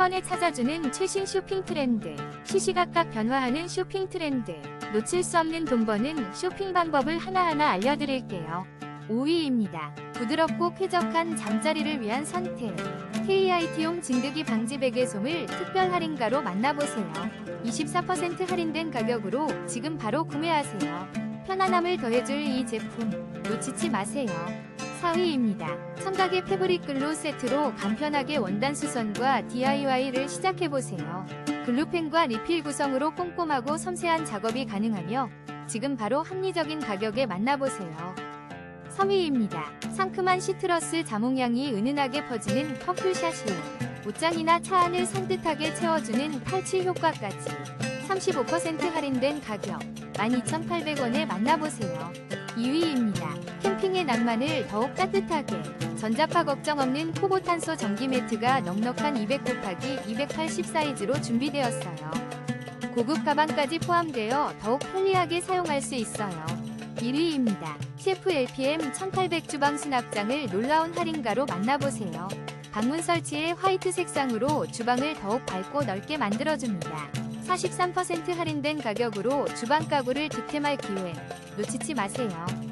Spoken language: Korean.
번에 찾아주는 최신 쇼핑 트렌드. 시시각각 변화하는 쇼핑 트렌드. 놓칠 수 없는 돈 버는 쇼핑 방법을 하나하나 알려드릴게요. 5위입니다. 부드럽고 쾌적한 잠자리를 위한 선택. KIT용 진드기 방지 베개솜을 특별 할인가로 만나보세요. 24% 할인된 가격으로 지금 바로 구매하세요. 편안함을 더해줄 이 제품 놓치지 마세요. 4위입니다. 청각의 패브릭 글로 세트로 간편하게 원단 수선과 DIY를 시작해보세요. 글루펜과 리필 구성으로 꼼꼼하고 섬세한 작업이 가능하며 지금 바로 합리적인 가격에 만나보세요. 3위입니다. 상큼한 시트러스 자몽향이 은은하게 퍼지는 퍼플샷이 옷장이나 차 안을 산뜻하게 채워주는 탈취 효과까지 35% 할인된 가격 12,800원에 만나보세요. 2위입니다. 캠핑의 낭만을 더욱 따뜻하게 전자파 걱정 없는 코보탄소 전기 매트가 넉넉한 200 곱하기 280 사이즈로 준비되었어요. 고급 가방까지 포함되어 더욱 편리하게 사용할 수 있어요. 1위입니다. 셰프 LPM 1800 주방 수납장을 놀라운 할인가로 만나보세요. 방문 설치에 화이트 색상으로 주방을 더욱 밝고 넓게 만들어줍니다. 43% 할인된 가격으로 주방 가구를 득템할 기회 놓치지 마세요.